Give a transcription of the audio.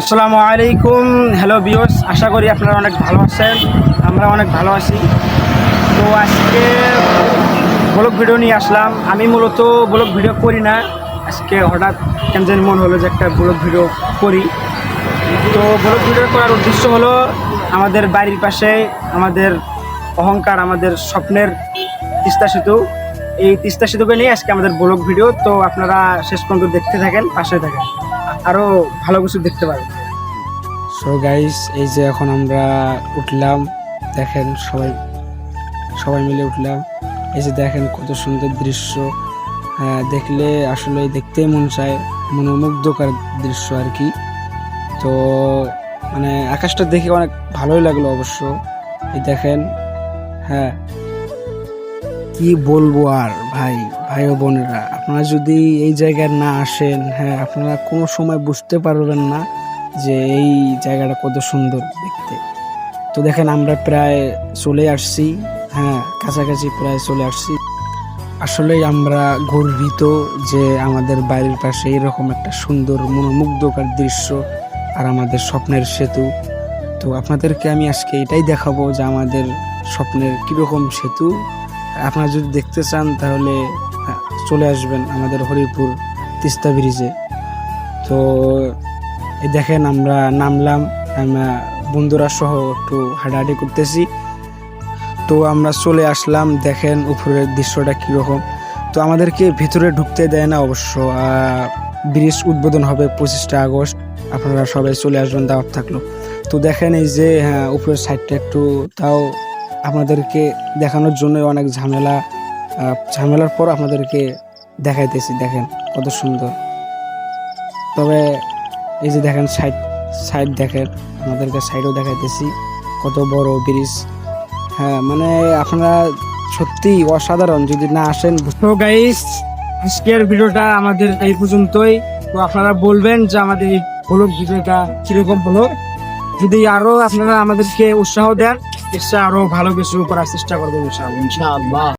আসসালামু আলাইকুম। হ্যালো বিয়স আশা করি আপনারা অনেক ভালো আছেন, আমরা অনেক ভালো আছি। তো আজকে ব্লগ ভিডিও নিয়ে আসলাম। আমি মূলত ব্লগ ভিডিও করি না, আজকে হঠাৎ কেন যেন মন হলো যে একটা ব্লগ ভিডিও করি। তো ব্লগ ভিডিও করার উদ্দেশ্য হলো আমাদের বাড়ির পাশে আমাদের অহংকার, আমাদের স্বপ্নের তিস্তা সেতু। এই তিস্তা সেতুকে নিয়ে আজকে আমাদের ব্লগ ভিডিও তো আপনারা শেষ পর্যন্ত দেখতে থাকেন, পাশে থাকেন। আরও ভালো কিছু দেখতে পাবেন সো গাইস এই যে এখন আমরা উঠলাম দেখেন সবাই সবাই মিলে উঠলাম। এই যে দেখেন কত সুন্দর দৃশ্য। হ্যাঁ, দেখলে আসলে দেখতেই মন চায় মনোমুগ্ধকর দৃশ্য আর কি। তো মানে আকাশটা দেখে অনেক ভালোই লাগল অবশ্য। এই দেখেন হ্যাঁ কি বলব আর, ভাই ভাই ও বোনেরা? আপনারা যদি এই জায়গায় না আসেন হ্যাঁ আপনারা কোনো সময় বুঝতে পারবেন না যে এই জায়গাটা কত সুন্দর দেখতে। তো দেখেন, আমরা প্রায় চলে আসছি হ্যাঁ কাছাকাছি প্রায় চলে আসছি। আসলেই আমরা গর্বিত যে আমাদের বাড়ির পাশে এরকম একটা সুন্দর মনোমুগ্ধকর দৃশ্য আর আমাদের স্বপ্নের সেতু। তো আপনাদেরকে আমি আজকে এটাই দেখাবো যে আমাদের স্বপ্নের কীরকম সেতু আপনারা যদি দেখতে চান, তাহলে চলে আসবেন আমাদের হরিপুর তিস্তা ব্রিজে। তো দেখেন আমরা নামলাম, আমরা বন্ধুরা সহ একটু হাঁটাহাঁটি করতেছি। তো আমরা চলে আসলাম, দেখেন উপরের দৃশ্যটা কীরকম। তো আমাদেরকে ভিতরে ঢুকতে দেয় না অবশ্য ব্রিজ উদ্বোধন হবে পঁচিশটা আগস্ট। আপনারা সবাই চলে আসবেন, দাওয়াত থাকল। তো দেখেন এই যে হ্যাঁ উপরের সাইডটা একটু, তাও আপনাদেরকে দেখানোর জন্য অনেক ঝামেলা ঝামেলার পর আপনাদেরকে দেখাইতেছি, দেখেন কত সুন্দর। তবে এই যে দেখেন সাইড সাইড দেখেন, আমাদেরকে সাইডও দেখাইতেছি, কত বড় ব্রিজ। হ্যাঁ মানে আপনারা সত্যি অসাধারণ, যদি না আসেন তো গাইস আজকের ভিডিওটা আমাদের এই পর্যন্তই। তো আপনারা বলবেন যে আমাদের এই ব্লগ ভিডিওটা কীরকম হলো। যদি আরও আপনারা আমাদেরকে উৎসাহ দেন নিশ্চয় আরও ভালো কিছু করার চেষ্টা করব ইনশাআল্লাহ।